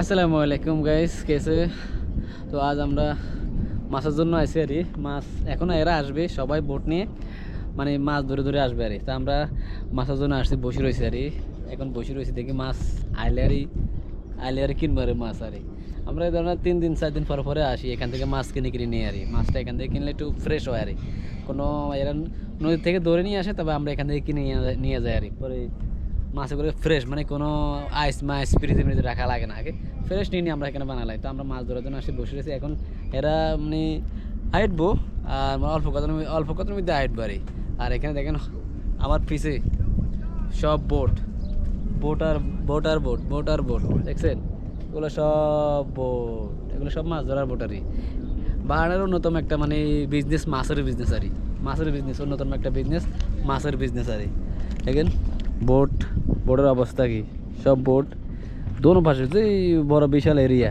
আসসালামু আলাইকুম গাইস কেসে? তো আজ আমরা মাছের জন্য আইছি আর মাছ এখনও এরা আসবে, সবাই বোট নিয়ে মানে মাছ ধরে ধরে আসবে আর তা আমরা মাছের জন্য আসছি, বসে রয়েছি আর এখন বসে রয়েছি, দেখি মাছ আইলে আর আইলে আর কিনবো আর মাছ আর আমরা এই ধরনের তিন দিন, চার দিন পর পরে আসি, এখান থেকে মাছ কিনে কিনে নিয়ে আর মাছটা এখান থেকে কিনলে একটু ফ্রেশ হয় আর কোনো এরা নদী থেকে ধরে নিয়ে আসে, তবে আমরা এখান থেকে কিনে নিয়ে যাই- আর। পরে মাছ করে ফ্রেশ মানে কোনো আইস মাইস ফ্রিজে ফ্রিজে রাখা লাগে না, আগে ফ্রেশ নিয়ে নিয়ে আমরা এখানে বানালাই। তো আমরা মাছ ধরার জন্য আসি, বসে রয়েছি। এখন এরা মানে হাইটবো, আর মানে অল্প কথার মধ্যে- অল্প কথার মধ্যে হাইটবো আর আর এখানে দেখেন, আমার পিছে সব বোট বোট আর বোট আর বোট দেখছেন? এগুলো সব বোট এগুলো সব মাছ ধরার বোট আর কি। অন্যতম একটা মানে বিজনেস মাছের বিজনেস আর মাছের বিজনেস অন্যতম একটা বিজনেস মাছের বিজনেস আর কি। দেখেন? বোট বোটের অবস্থা কি? সব বোট। দোনো পাশে যে বড় বিশাল এরিয়া